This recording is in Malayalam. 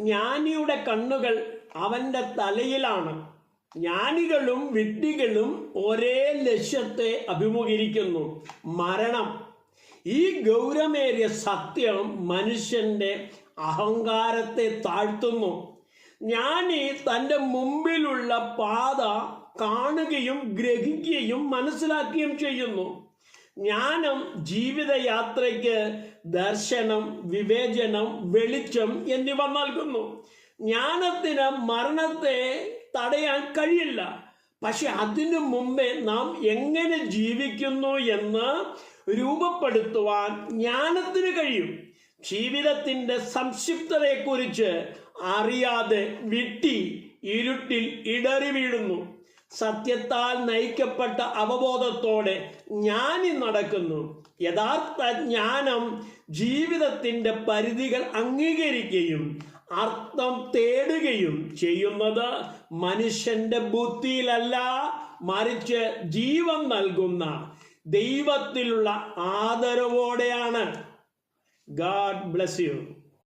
ജ്ഞാനിയുടെ കണ്ണുകൾ അവന്റെ തലയിലാണ്. ജ്ഞാനികളും വിഡ്ഢികളും ഒരേ ലക്ഷ്യത്തെ അഭിമുഖീകരിക്കുന്നു. മരണം. ഈ ഗൗരമേറിയ സത്യം മനുഷ്യന്റെ അഹങ്കാരത്തെ താഴ്ത്തുന്നു. ജ്ഞാനി തന്റെ മുമ്പിലുള്ള പാത കാണുകയും ഗ്രഹിക്കുകയും മനസ്സിലാക്കുകയും ചെയ്യുന്നു. ജ്ഞാനം ജീവിതയാത്രയ്ക്ക് ദർശനം വിവേചനം വെളിച്ചം എന്നിവ നൽകുന്നു. ജ്ഞാനത്തിന് മരണത്തെ തടയാൻ കഴിയില്ല. പക്ഷെ അതിനു മുമ്പേ നാം എങ്ങനെ ജീവിക്കുന്നു എന്ന് രൂപപ്പെടുത്തുവാൻ ജ്ഞാനത്തിന് കഴിയും. ജീവിതത്തിന്റെ സംക്ഷിപ്തതയെക്കുറിച്ച് അറിയാതെ വിട്ടി ഇരുട്ടിൽ ഇടറി വീഴുന്നു സത്യത്താൽ നയിക്കപ്പെട്ട അവബോധത്തോടെ ജ്ഞാനി നടക്കുന്നു. യഥാർത്ഥ ജ്ഞാനം ജീവിതത്തിന്റെ പരിധികൾ അംഗീകരിക്കുകയും അർത്ഥം തേടുകയും ചെയ്യുന്നത് മനുഷ്യന്റെ ബുദ്ധിയിലല്ല മറിച്ച് ജീവൻ നൽകുന്ന ദൈവത്തിലുള്ള ആദരവോടെയാണ്. God bless you